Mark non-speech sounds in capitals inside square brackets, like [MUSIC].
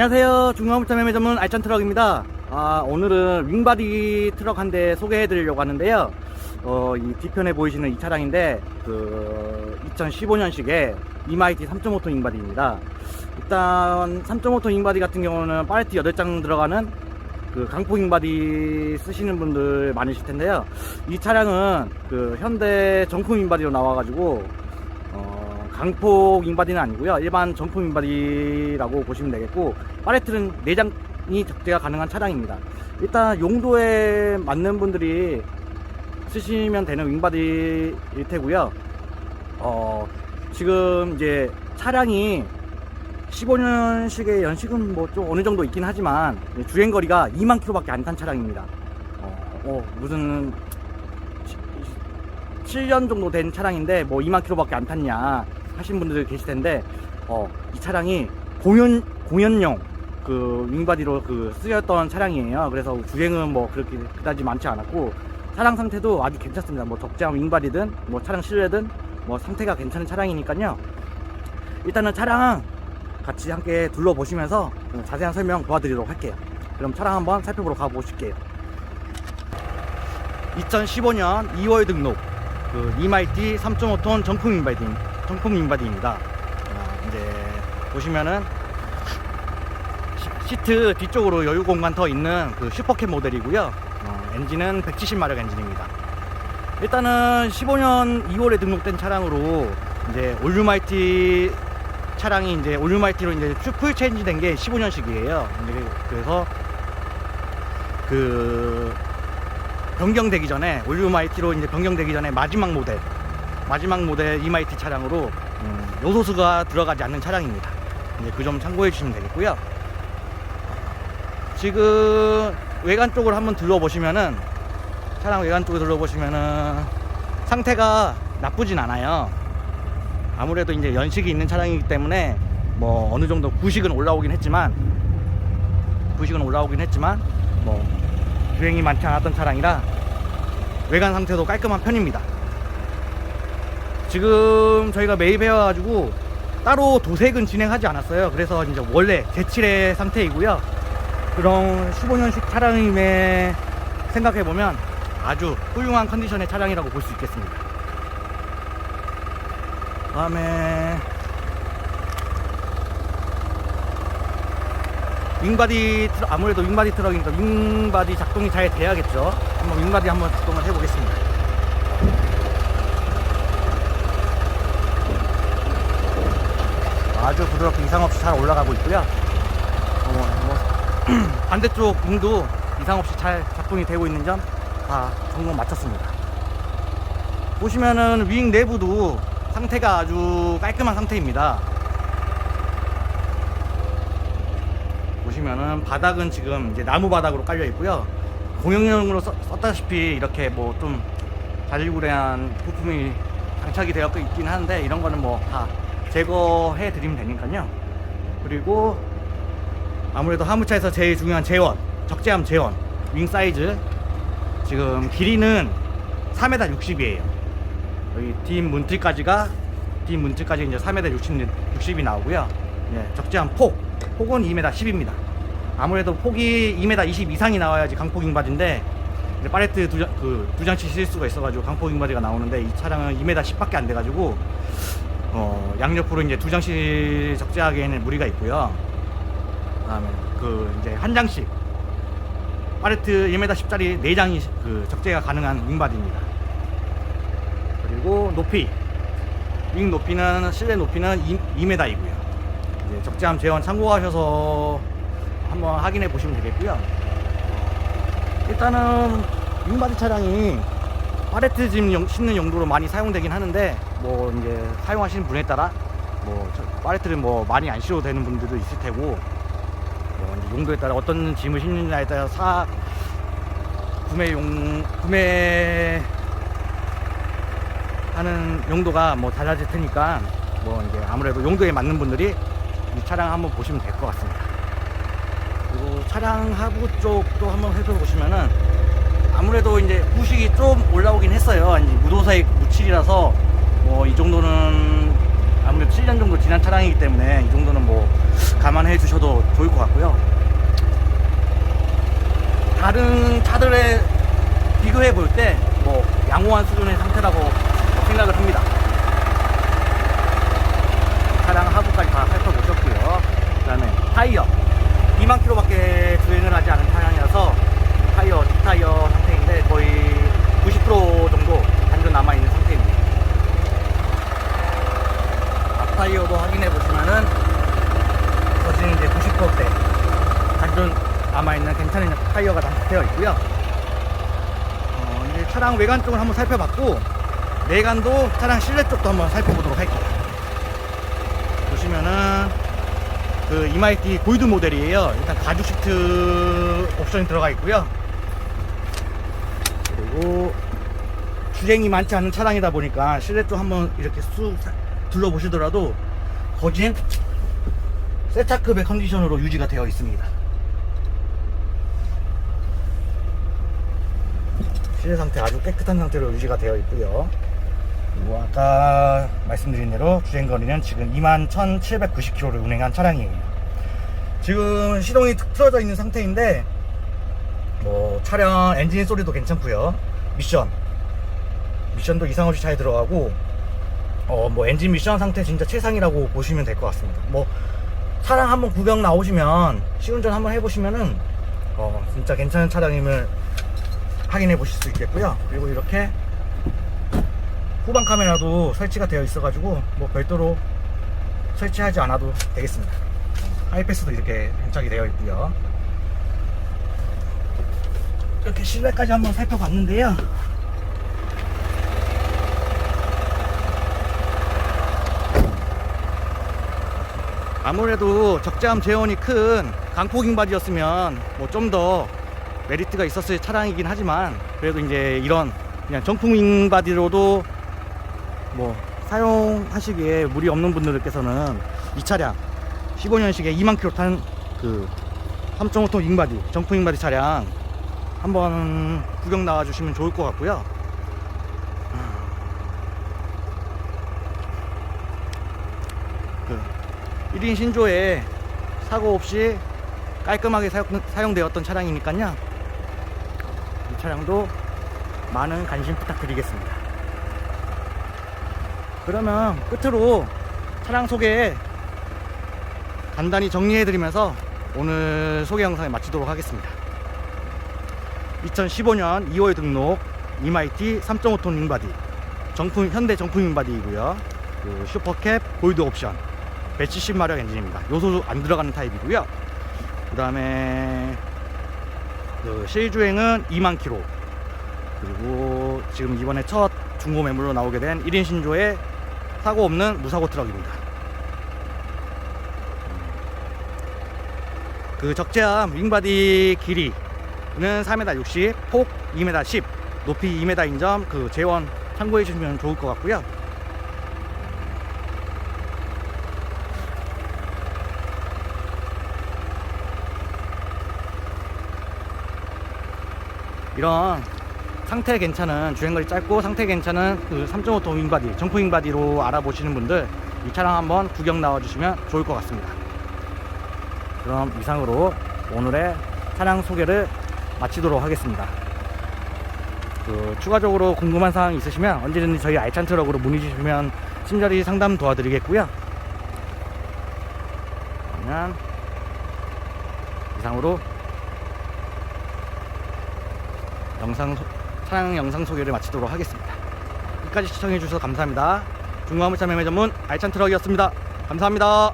안녕하세요. 중앙부터 매매 전문 알찬 트럭입니다. 아, 오늘은 윙바디 트럭 한 대 소개해 드리려고 하는데요. 어, 이 뒤편에 보이시는 이 차량인데, 그, 2015년식의 이마이티 3.5톤 윙바디입니다. 일단, 3.5톤 윙바디 같은 경우는 팔레트 8장 들어가는 그 강포 윙바디 쓰시는 분들 많으실 텐데요. 이 차량은 그 현대 정품 윙바디로 나와가지고, 어, 강폭 윙바디는 아니고요. 일반 정품 윙바디라고 보시면 되겠고 팔레트는 내장이 적재가 가능한 차량입니다. 일단 용도에 맞는 분들이 쓰시면 되는 윙바디일 테고요. 어, 지금 이제 차량이 15년식의 연식은 뭐 좀 어느 정도 있긴 하지만 주행 거리가 2만 킬로밖에 안 탄 차량입니다. 어, 어, 무슨 7년 정도 된 차량인데 뭐 2만 킬로밖에 안 탔냐 하신 분들 계실 텐데 어, 이 차량이 공연 공연용 그 윙바디로 그 쓰였던 차량이에요. 그래서 주행은 뭐 그렇게 그다지 많지 않았고 차량 상태도 아주 괜찮습니다. 뭐 적재한 윙바디든 뭐 차량 실내든 뭐 상태가 괜찮은 차량이니까요. 일단은 차량 같이 함께 둘러보시면서 자세한 설명 도와드리도록 할게요. 그럼 차량 한번 살펴보러 가보실게요. 2015년 2월 등록 그 이마이티 3.5톤 정품 인바디 정품 인바디입니다. 아, 이제 보시면은 시, 트 뒤쪽으로 여유 공간 더 있는 그 슈퍼캡 모델이고요. 어, 엔진은 170마력 엔진입니다. 일단은 15년 2월에 등록된 차량으로 이제 올류마이티 차량이 이제 올류마이티로 이제 풀 체인지 된 게 15년식이에요. 그래서 그 변경되기 전에 올류마이티로 이제 변경되기 전에 마지막 모델 마지막 모델 이마이티 차량으로 음, 요소수가 들어가지 않는 차량입니다. 이제 그 점 참고해 주시면 되겠고요. 지금 외관 쪽으로 한번 둘러보시면은 차량 외관 쪽을 둘러보시면은 상태가 나쁘진 않아요. 아무래도 이제 연식이 있는 차량이기 때문에 뭐 어느 정도 구식은 올라오긴 했지만 구식은 올라오긴 했지만 뭐 주행이 많지 않았던 차량이라 외관 상태도 깔끔한 편입니다. 지금 저희가 매입해와가지고 따로 도색은 진행하지 않았어요. 그래서 이제 원래 제칠의 상태이고요. 그런 15년식 차량임에 생각해보면 아주 훌륭한 컨디션의 차량이라고 볼 수 있겠습니다. 다음에 윙바디 트럭, 아무래도 윙바디 트럭이니까 윙바디 작동이 잘 돼야겠죠. 한번 윙바디 한번 작동을 해보겠습니다. 아주 부드럽게 이상 없이 잘 올라가고 있고요. 어, 뭐, [CLEARS THROAT] 반대쪽 윙도 이상 없이 잘 작동이 되고 있는 점 다 점검 마쳤습니다. 보시면은 윙 내부도 상태가 아주 깔끔한 상태입니다. 보시면은 바닥은 지금 이제 나무 바닥으로 깔려 있고요. 공용용으로 썼, 썼다시피 이렇게 뭐 좀 자질구레한 부품이 장착이 되어 있긴 하는데 이런 거는 뭐 다 제거해 드리면 되니까요. 그리고 아무래도 하무차에서 제일 중요한 재원, 적재함 재원, 윙 사이즈 지금 길이는 3m 60이에요. 여기 뒷 문틀까지가 뒷 문틀까지 이제 3m 60, 60이 나오고요. 예, 적재한 폭, 폭은 2m 10입니다. 아무래도 폭이 2m 20 이상이 나와야지 강폭 윙바디인데 이제 팔레트 두, 장, 그, 두 장씩 실 수가 있어가지고 강폭 윙바디가 나오는데 이 차량은 2m 10밖에 안 돼가지고 어, 양옆으로 이제 두 장씩 적재하기에는 무리가 있고요. 그다음에 그 이제 한 장씩 팔레트 1m 10짜리 4장이 그 적재가 가능한 윙바디입니다. 그리고 높이 윙 높이는 실내 높이는 2, 2m이고요. 이제 적재함 재원 참고하셔서 한번 확인해 보시면 되겠고요. 일단은 윙바디 차량이 팔레트 짐 용- 싣는 용도로 많이 사용되긴 하는데 뭐 이제 사용하시는 분에 따라 뭐 저- 팔레트를 뭐 많이 안 씌워도 되는 분들도 있을 테고 뭐 용도에 따라 어떤 짐을 싣느냐에 따라 사 구매 용 구매 하는 용도가 뭐 달라질 테니까 뭐 이제 아무래도 용도에 맞는 분들이 이 차량 한번 보시면 될 것 같습니다. 그리고 차량 하부 쪽도 한번 해보시면은 아무래도 이제 부식이 좀 올라오긴 했어요. 무도사의 무칠이라서 뭐 이 정도는 아무래도 7년 정도 지난 차량이기 때문에 이 정도는 뭐 감안해 주셔도 좋을 것 같고요. 다른 차들에 비교해 볼 때 뭐 양호한 수준의 상태라고 생각을 합니다. 차량 하부까지 다 살펴보셨고요. 그 다음에 타이어 2만 킬로밖에 주행을 하지 않은 차량이라서 타이어 뒷타이어 상태인데 거의 90% 정도 단전 남아 있는 상태입니다. 앞 타이어도 확인해 보시면은 거진 이제 90%대 단전 남아 있는 괜찮은 타이어가 장착되어 있고요. 어, 이제 차량 외관 쪽을 한번 살펴봤고 내관도 차량 실내 쪽도 한번 살펴보도록 할게요. 보시면은 그 이마이티 골드 모델이에요. 일단 가죽 시트 옵션이 들어가 있고요. 그리고 주행이 많지 않은 차량이다 보니까 실내 쪽 한번 이렇게 쑥 사- 둘러보시더라도 거진 새 차급의 컨디션으로 유지가 되어 있습니다. 실내 상태 아주 깨끗한 상태로 유지가 되어 있고요. 그리고 아까 말씀드린 대로 주행거리는 지금 21,790km를 운행한 차량이에요. 지금 시동이 툭 틀어져 있는 상태인데 뭐 차량 엔진 소리도 괜찮고요. 미션 미션도 이상 없이 잘 들어가고 어 뭐 엔진 미션 상태 진짜 최상이라고 보시면 될 것 같습니다. 뭐 차량 한번 구경 나오시면 시운전 한번 해보시면은 어 진짜 괜찮은 차량임을 확인해 보실 수 있겠고요. 그리고 이렇게 후방 카메라도 설치가 되어 있어 가지고 뭐 별도로 설치하지 않아도 되겠습니다. 하이패스도 이렇게 장착이 되어 있고요. 이렇게 실내까지 한번 살펴봤는데요. 아무래도 적재함 재원이 큰 강폭 잉바디였으면 뭐 좀 더 메리트가 있었을 차량이긴 하지만 그래도 이제 이런 그냥 정품 잉바디로도 뭐 사용하시기에 무리 없는 분들께서는 이 차량 15년식에 2만 킬로 탄그 3.5톤 잉바디 정품 잉바디 차량 한번 구경 나와 주시면 좋을 것 같고요. 그 1인 신조에 사고 없이 깔끔하게 사용, 사용되었던 차량이니까요. 이 차량도 많은 관심 부탁드리겠습니다. 그러면 끝으로 차량 소개 간단히 정리해드리면서 오늘 소개 영상을 마치도록 하겠습니다. 2015년 2월 등록 이마이티 3.5톤 윙바디 정품 현대 정품 윙바디이고요. 그 슈퍼캡 골드 옵션 170마력 엔진입니다. 요소 안 들어가는 타입이고요. 그 다음에 그 실주행은 2만 킬로 그리고 지금 이번에 첫 중고 매물로 나오게 된 1인 신조의 사고 없는 무사고 트럭입니다. 그 적재함 윙바디 길이는 4m 60, 폭 2m 10, 높이 2m인 점 그 재원 참고해 주시면 좋을 것 같고요. 이런 상태 괜찮은 주행거리 짧고 상태 괜찮은 그 3.5톤 윙바디 정품 윙바디로 알아보시는 분들 이 차량 한번 구경 나와 주시면 좋을 것 같습니다. 그럼 이상으로 오늘의 차량 소개를 마치도록 하겠습니다. 그 추가적으로 궁금한 사항 있으시면 언제든지 저희 알찬 트럭으로 문의 주시면 친절히 상담 도와드리겠고요. 그러면 이상으로 영상 소- 차량 영상 소개를 마치도록 하겠습니다. 끝까지 시청해 주셔서 감사합니다. 중고화물차 매매 전문 알찬 트럭이었습니다. 감사합니다.